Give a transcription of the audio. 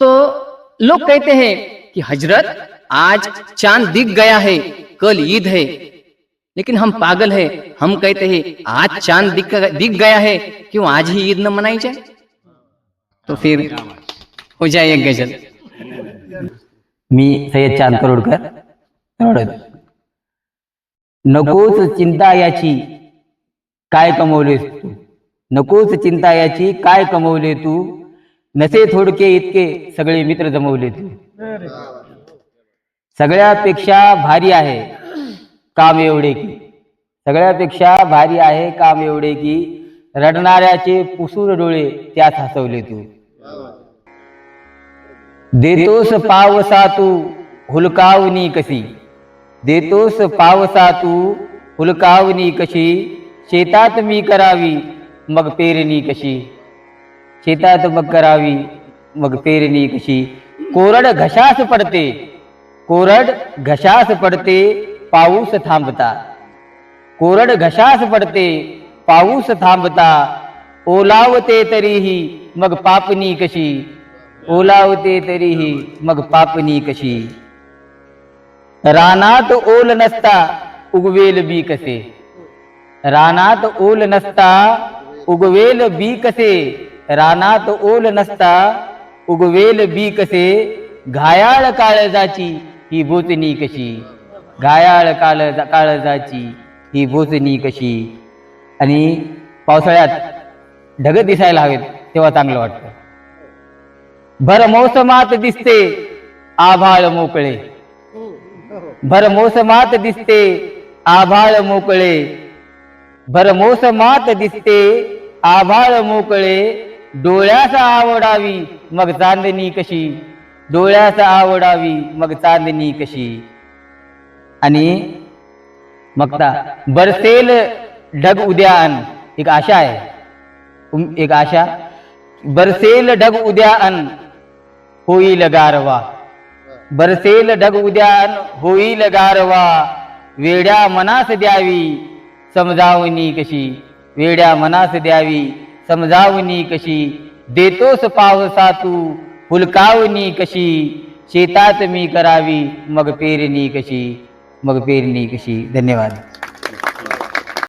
तो लोग कहते हैं कि हज़रत, आज चाँद दिख गया है, कल ईद है। लेकिन हम पागल है, हम कहते हैं, आज चाँद दिख दिख गया है, क्यों आज ही ईद न मनाई जाए? तो फिर हो जाए गज़ल। मी सय्यद चाँद करोडकर करोड नकोच चिंता याची, काय कमवलेस तू? नकोच चिंता याची, काय कमवले तू? नसे थोडके इतके सगळे मित्र जमवले तू सगळ्यापेक्षा भारी आहे काम एवढे की. सगळ्यापेक्षा भारी आहे काम एवढे की रडणाऱ्याचे पुसूर डोळे त्यात हसवले तू. देतोस पावसा तू हुलकावनी कशी? देतोस पावसा तू हुलकावनी कशी? शेतात मी करावी मग पेरणी कशी? शेतात मग करावी मग पेरणी कशी कोरड घशास पडते कोरड घशास पडते पाऊस थांबता। कोरड घशास पडते पाऊस थांबता। ओलावते तरीही मग पापणी कशी। ओलावते तरीही मग पापणी कशी। रानात ओल नसता उगवेल बी कसे। रानात ओल नसता उगवेल बी कसे। रानात ओल नसता उगवेल बी कसे घायाळ काळजाची ही बोचणी कशी? घायाळ काळ काळजाची ही बोचणी कशी? आणि पावसाळ्यात ढग दिसायला हवेत तेव्हा चांगलं वाटतं. भर मोसमात दिसते आभाळ मोकळे. भर मोसमात दिसते आभाळ मोकळे. भर मोसमात दिसते आभाळ मोकळे. डोळ्यास आवडावी मग चांदणी कशी? डोळ्यास आवडावी मग चांदणी कशी? आणि मगता बरसेल ढग उद्यान एक आशा आहे. एक आशा. बरसेल ढग उद्या अन होईल गारवा. बरसेल ढग उद्यान होईल गारवा. वेड्या मनास द्यावी समजावणी कशी? वेड्या मनास द्यावी समजावणी कशी? देतोस पावसा तू? हुलकावणी कशी? शेतात मी करावी मग पेरणी कशी? मग पेरणी कशी? धन्यवाद.